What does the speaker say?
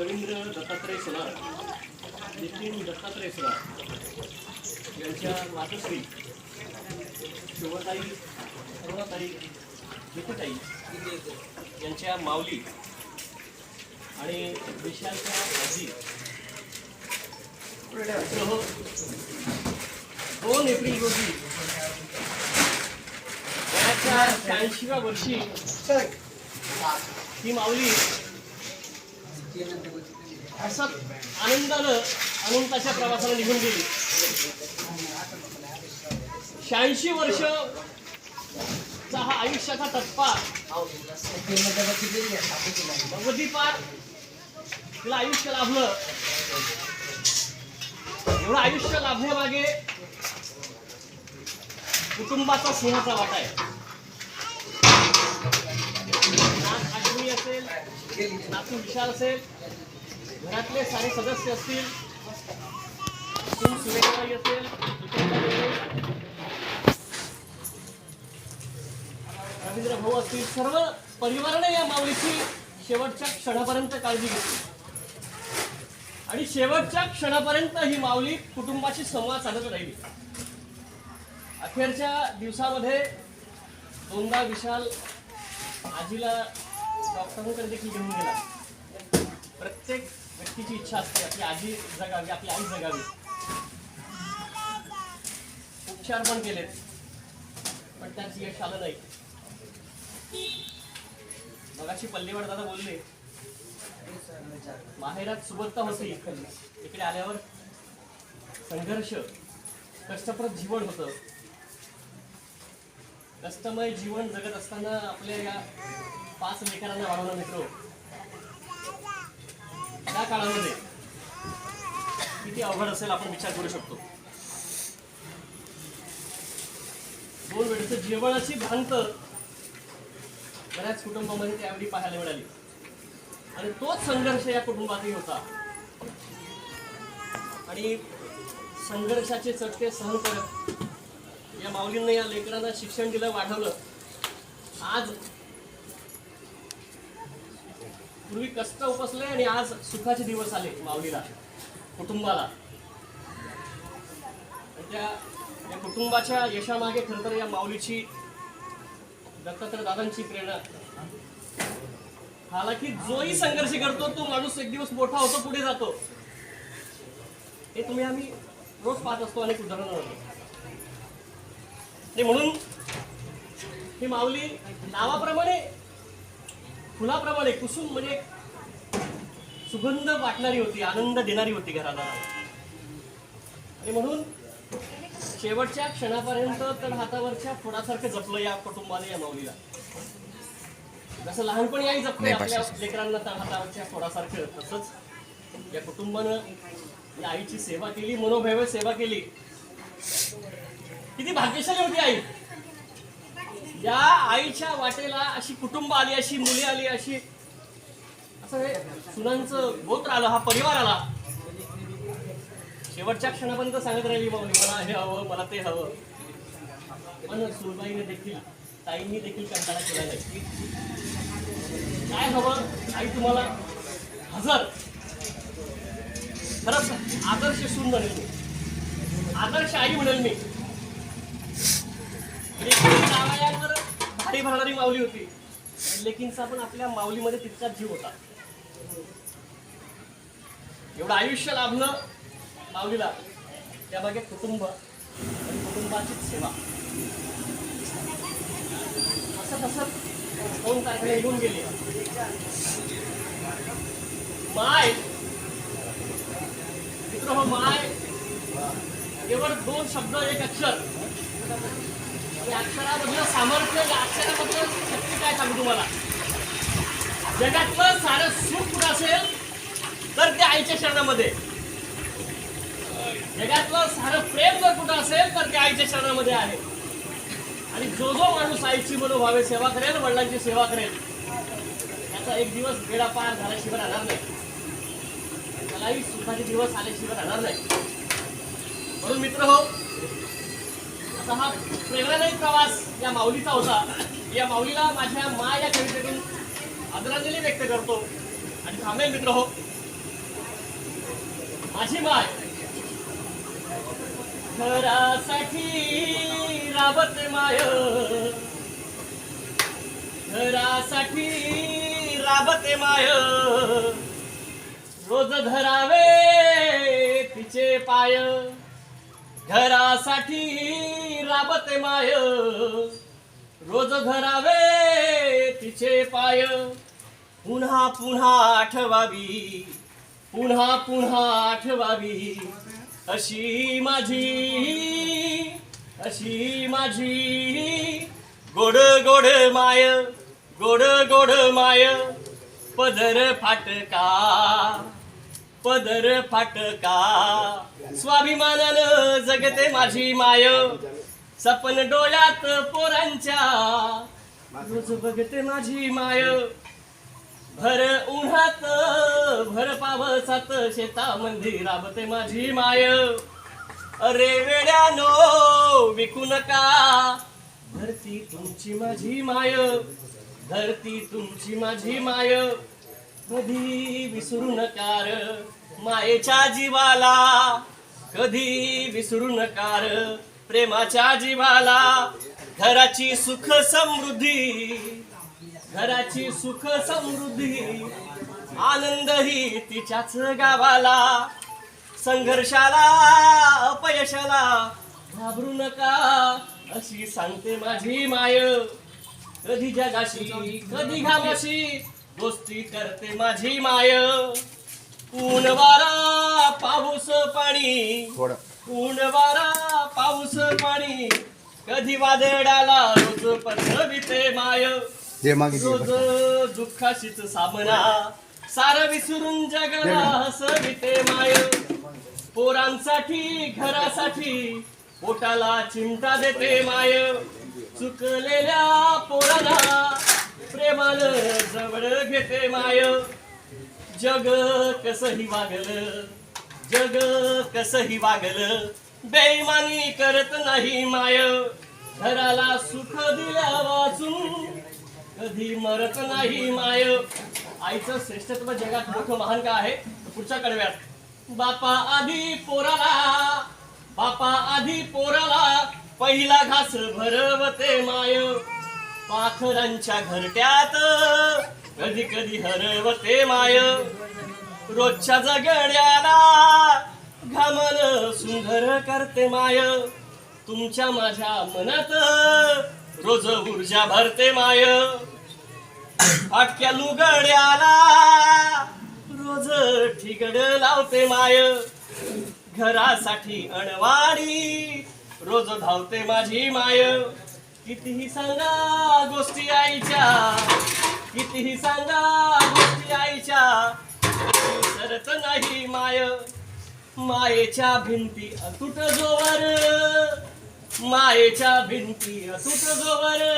रवींद्र दत्तात्रय सोनार नितीन दत्तात्रय सोनार यांच्या मातोश्री. शिवताई अरुणाताई जितूताई यांच्या माऊली. आणि विशालच्या आजी. सह दोन एप्रिल रोजी. वयाच्या शहाऐंशीव्या वर्षी ही माऊली असं आनंदानं अनंताच्या प्रवासाला निघून गेली. शहाऐंशी वर्ष चा हा आयुष्याचा टप्पा भगवती पार तिला आयुष्य लाभलं. एवढं आयुष्य लाभण्यामागे कुटुंबाचा सिंहाचा वाटा आहे नात अश्विनी असेल नातू विशाल असेल घरातले सारे सदस्य असतील सून असेल, रवींद्र भाऊ असतील सर्व परिवाराने या माऊलीची शेवटच्या क्षणापर्यंत काळजी घेतली. आणि शेवटच्या क्षणापर्यंत ही माऊली कुटुंबाशी संवाद साधत राहिली. अखेरच्या दिवसामध्ये दोनदा विशाल आजीला डॉक्टरांकडे देखील घेऊन गेला. प्रत्येक व्यक्तीची इच्छा असते आपली आजी जगावी आपली आई जगावी. उपचार पण केलेत पण त्यात यश आलं नाही. मगाशी पल्लीवाड दादा बोलले माहेरात सुबत्ता होते. इकडे आल्यावर संघर्ष कष्टप्रद जीवन होतं. कष्टमय जीवन जगत असताना आपल्या या पाच लेकरांना वाढवला मित्र. त्या काळामध्ये किती अवघड असेल आपण विचार करू शकतो. दोन वेळेचं जेवणाची भांत बऱ्याच कुटुंबामध्ये त्यावेळी पाहायला मिळाली. आणि तोच संघर्ष या कुटुंबातही होता. आणि संघर्षाचे चटके सहन करत या माऊलींना या लेकरांना शिक्षण दिलं वाढवलं. आज पूर्वी कष्ट उपसले आणि आज सुखाचे दिवस आले माऊलीला कुटुंबाला. त्या या कुटुंबाच्या यशामागे खरं तर या माऊलीची दत्तात्रय दादांची प्रेरणा. हालाकी जोही संघर्ष करतो तो माणूस एक दिवस मोठा होतो पुढे जातो. हे तुम्ही आम्ही रोज पाहत असतो अनेक उदाहरणं ते म्हणून ही माऊली नावाप्रमाणे फुलाप्रमाणे कुसुम म्हणजे सुगंध वाटणारी होती आनंद देणारी होती घराला. आणि म्हणून शेवटच्या क्षणापर्यंत तर हातावरच्या फोडासारखं जपलं या कुटुंबाने या माऊलीला. जसं लहानपणी आई जपते आपल्या लेकरांना त्या हातावरच्या फोडासारखं तसंच या कुटुंबानं या आईची सेवा केली मनोभैव सेवा केली. किती भाग्यशाली होती आई. या आईच्या वाटेला अशी कुटुंब आली अशी मुली आली अशी असं हे सुनांचं गोत्र आलं हा परिवार आला. शेवटच्या क्षणापर्यंत सांगत राहिली बाबा मला हे हवं मला ते हवं. पण सुनबाईने देखील ताईंनी देखील कंटाळा केला नाही. काय हवं? आई तुम्हाला हजर. खरंच आदर्श सून म्हणेल मी. आदर्श आई म्हणेल मी. भारी भरणारी माऊली होती. लेकिनचा पण आपल्या माऊलीमध्ये तितकाच जीव होता. एवढं आयुष्य लाभलं माऊलीला. बागेत कुटुंब आणि कुटुंबाचीच सेवा. असं तसं दोन तारखेला येऊन गेले. माय. मित्र हो माय. केवळ दोन शब्द एक अक्षर. अक्षरामधलं सामर्थ्य या अक्षरामधलं शक्ती काय सांगू तुम्हाला? जगातलं सारं सुख कुठं असेल? तर ते आईच्या शरणामध्ये. जगातलं सारं प्रेम जर कुठं असेल तर ते आईच्या शरणामध्ये आहे. आणि जो जो माणूस आईची मनोभावे सेवा करेल वडिलांची सेवा करेल त्याचा एक दिवस वेळा पार झाल्याशिवाय राहणार नाही. त्यालाही सुखाचे दिवस आल्याशिवाय राहणार नाही. म्हणून मित्र हो असा हा प्रेरणादायी प्रवास या माऊलीचा होता. या माऊलीला माझ्या मा या कवितेतून आदरांजली व्यक्त करतो. आणि थांबेल मित्र हो. माझी माय. घरासाठी राबते माय. घरासाठी राबते माय. रोज धरावे तिचे पाय. घरासाठी राबते माय. रोज धरावे तिचे पाय. पुन्हा पुन्हा आठवावी. पुन्हा पुन्हा आठवावी. अशी माझी अशी माझी गोड गोड माय गोड गोड माय. पदर फाटका पदर फाटका. स्वाभिमानानं जगते माझी माय. सपन डोळ्यात पोरांच्या. रोज बघते माझी माय. भर उन्हात भर पावसात शेतामध्ये राबते माझी माय. अरे वेड्यानो विकू नका. धरती तुमची माझी माय. धरती तुमची माझी माय. कधी विसरू नकार मायेच्या जीवाला. कधी विसरू नकार प्रेमाच्या जीवाला घराची सुख समृद्धी घराची सुख समृद्धी आनंद ही तिच्याच गावाला संघर्षाला अपयशाला घाबरू नका अशी सांगते माझी माय. कधी जगाशी कधी घामाशी गोष्टी करते माझी माय. ऊन वारा पाऊस पाणी थोडं. ऊन वारा पाऊस पाणी. कधी वादळाला रोज पसरविते माय. जे मागितले रोज दुःखाशीच सामना. सार विसरून जगाला हसविते माय. पोरांसाठी घरासाठी पोटाला चिंता देते माय. चुकलेल्या पोराला प्रेमानं जवळ घेते माय. जग कसही वागलं जग कसही वागलं बेईमानी करत नाही माय. घराला सुख दिल्या वाचून कधी मरत नाही माय. आईचं श्रेष्ठत्व जगात मोठं महान का आहे? पुढच्या कडव्यात. बापा आधी पोराला बापा आधी पोराला पहिला घास भरवते माय. पाखरांच्या घरट्यात कधी कधी हरवते माय. रोजच्या जगड्याला घामन सुंदर करते माय. तुमच्या माझ्या मनात रोज ऊर्जा भरते माय. फाटक्या लुगड्याला रोज ठिगड लावते माय. घरासाठी अणवाडी रोज धावते माझी माय. कितीही सांगा गोष्टी आईच्या कितीही सांगा गोष्टी आईच्या सरत नाही माय. मायेच्या भिंती अतुट जोवर. मायेच्या भिंती अतुट जोवर.